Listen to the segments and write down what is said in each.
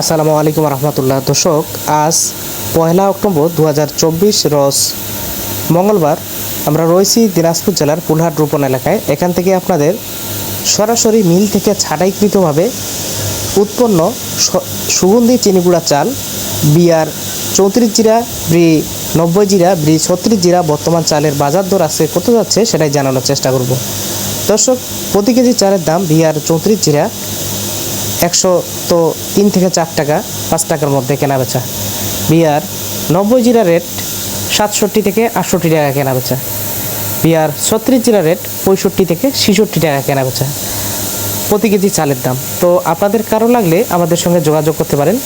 আসসালামু আলাইকুম রহমতুল্লাহ। দর্শক, আজ পয়লা অক্টোবর দু হাজার চব্বিশ রস মঙ্গলবার আমরা রয়েছি দিনাজপুর জেলার পুলহাট রোপণ এলাকায়। এখান থেকে আপনাদের সরাসরি মিল থেকে ছাঁটাইকৃতভাবে উৎপন্ন সুগন্ধি চিনিগুড়া চাল, বিয়ার চৌত্রিশ জিরা, ব্রি নব্বই জিরা, ব্রি ছত্রিশ জিরা বর্তমান চালের বাজার দর আছে কত যাচ্ছে সেটাই জানানোর চেষ্টা করব। দর্শক, প্রতি কেজি চালের দাম বিয়ার চৌত্রিশ জিরা একশো তো তিন থেকে চার টাকা, পাঁচ টাকার মধ্যে কেনা বেচা বিয়ার নব্বই জিরা রেট সাতষট্টি থেকে আটষট্টি টাকা কেনা বেচা বিয়ার ছত্রিশ জিরা রেট পঁয়ষট্টি থেকে ছেষট্টি টাকা কেনা বেচা প্রতি কেজি চালের দাম। তো আপনাদের কারও লাগলে আমাদের সঙ্গে যোগাযোগ করতে পারেন।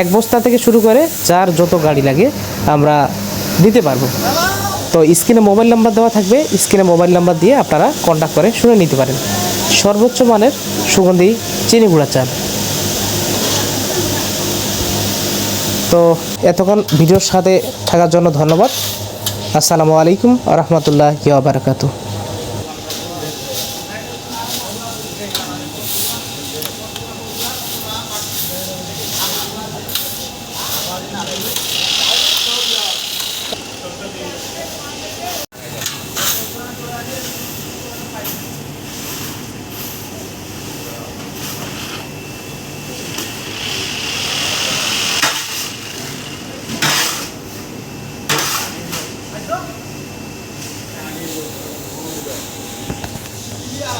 এক বস্তা থেকে শুরু করে যার যত গাড়ি লাগে আমরা দিতে পারব। তো স্ক্রিনে মোবাইল নাম্বার দেওয়া থাকবে। স্ক্রিনে মোবাইল নাম্বার দিয়ে আপনারা কন্ট্যাক্ট করে শুনে নিতে পারেন। সর্বোচ্চ মানের সুগন্ধি চিনি গুঁড়া চাল। তো এতক্ষণ ভিডিওর সাথে থাকার জন্য ধন্যবাদ। আসসালামু আলাইকুম রহমতুল্লাহ বারাকাতু